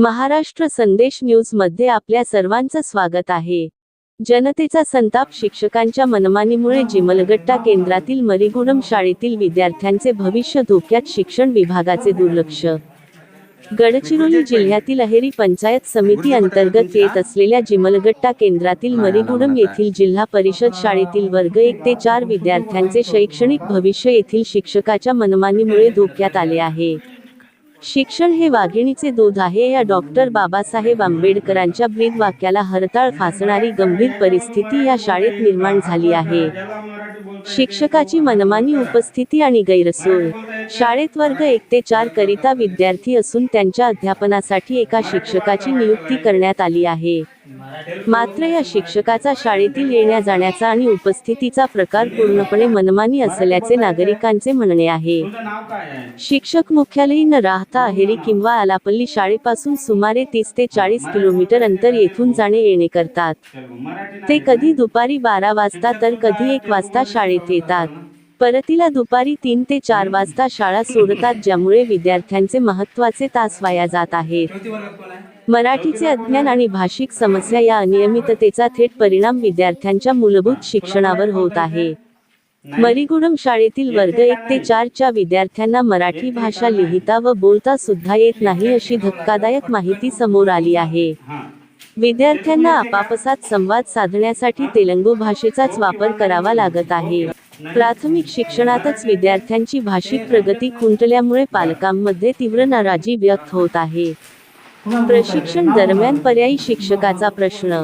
महाराष्ट्र संदेश न्यूजमध्ये आपल्या सर्वांचं स्वागत आहे. जनतेचा संताप शिक्षकांच्या मनमानीमुळे जिमलगट्टा केंद्रातील मरिगुडम शाळेतील विद्यार्थ्यांचे भविष्य धोक्यात शिक्षण विभागाचे दुर्लक्ष. गडचिरोली जिल्ह्यातील अहेरी पंचायत समिती अंतर्गत येत असलेल्या जिमलगट्टा केंद्रातील मरिगुडम येथील जिल्हा परिषद शाळेतील वर्ग एक ते चार विद्यार्थ्यांचे शैक्षणिक भविष्य येथील शिक्षकाच्या मनमानीमुळे धोक्यात आले आहे. शिक्षण हे वाघिणीचे दूध आहे. या डॉक्टर बाबासाहेब आंबेडकरांच्या ब्रीद वाक्याला हरताळ फासणारी गंभीर परिस्थिती या शाळेत निर्माण झाली आहे. शिक्षकाची मनमानी उपस्थिती आणि गैरसोय. शाळेत वर्ग एक ते चार करिता विद्यार्थी असून त्यांच्या अध्यापनासाठी एका शिक्षकाची नियुक्ती करण्यात आली आहे. मात्र या शिक्षकाचा शाळेतील येण्या जाण्याचा आणि उपस्थितीचा प्रकार पूर्णपणे मनमानी असल्याचे नागरिकांचे म्हणणे आहे. शिक्षक मुख्यालयी न राहता अहेरी किंवा आलापल्ली शाळेपासून सुमारे तीस ते चाळीस किलोमीटर अंतर येथून जाणे येणे करतात. ते कधी दुपारी बारा वाजता तर कधी एक वाजता शाळेत येतात. परतीला दुपारी तीन ते चार वाजता शाळा सोडतात ज्यामुळे विद्यार्थ्यांचे महत्त्वाचे तास वाया जात आहेत. मराठीचे अज्ञान आणि भाषिक समस्या या अनियमिततेचा थेट परिणाम विद्यार्थ्यांच्या मूलभूत शिक्षणावर होत आहे. मरिगुणम शाळेतील वर्ग एक ते चारच्या विद्यार्थ्यांना मराठी भाषा लिहिता व बोलता सुद्धा येत नाही अशी धक्कादायक माहिती समोर आली आहे. विद्यार्थ्यांना आपापसात संवाद साधण्यासाठी तेलंगू भाषेचाच वापर करावा लागत आहे. प्राथमिक शिक्षणातच विद्यार्थ्यांची भाषिक प्रगती खुंटल्यामुळे पालकांमध्ये तीव्र नाराजी व्यक्त होत आहे. प्रशिक्षण दरम्यान पर्यायी शिक्षकाचा प्रश्न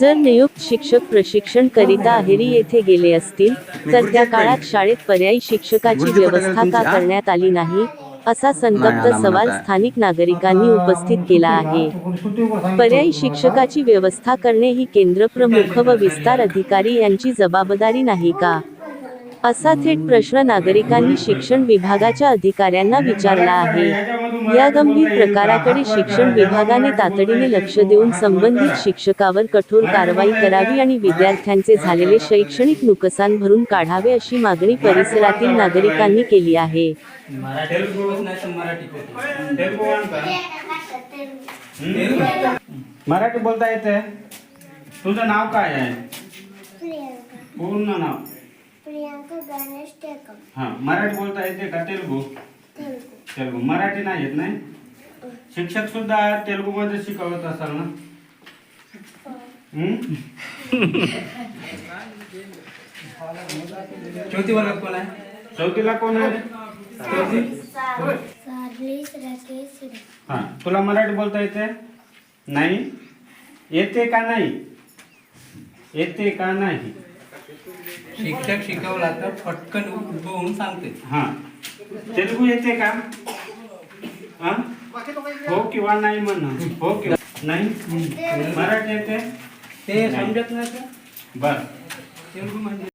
जर नियुक्त शिक्षक प्रशिक्षण करिता अहेरी येथे गेले असतील तर त्या काळात शाळेत पर्यायी शिक्षकाची व्यवस्था का करण्यात आली नाही? असा संतप्त सवाल स्थानिक नागरिकांनी उपस्थित केला आहे. पर्यायी शिक्षकाची व्यवस्था करणे ही केंद्र प्रमुख व विस्तार अधिकारी यांची जबाबदारी नाही का? असा थेट प्रश्न नागरिकांनी शिक्षण विभागाच्या अधिकाऱ्यांना विचारला आहे. या गंभीर प्रकाराकडे शिक्षण विभागाने तातडीने लक्ष देऊन संबंधित शिक्षकावर कठोर कारवाई करावी आणि विद्यार्थ्यांचे झालेले शैक्षणिक नुकसान भरून काढावे अशी मागणी परिसरातील नागरिकांनी केली आहे? मराठी बोलता येते? तुझं नाव काय आहे? पूर्ण नाव. प्रियंका गणेश टेकम. हा मराठी बोलता येते का तेलगू? तेलगू. तेलगू. मराठी नाही येत नाही? शिक्षक सुद्धा तेलगू मध्ये शिकवत असाल ना? चौथी वर्गात कोण आहे? चौथीला कोण आहे? हा तुला मराठी बोलता येते? नाही? येते का नाही? येते का नाही? शिक्षक शिकवला तर पटकन उद्भवून सांगते. हा. तेलगू येते का? हा? हो किंवा नाही म्हण. हो किंवा नाही? मराठी येते? ते समजत नाही का? बर. तेलगू म्हणजे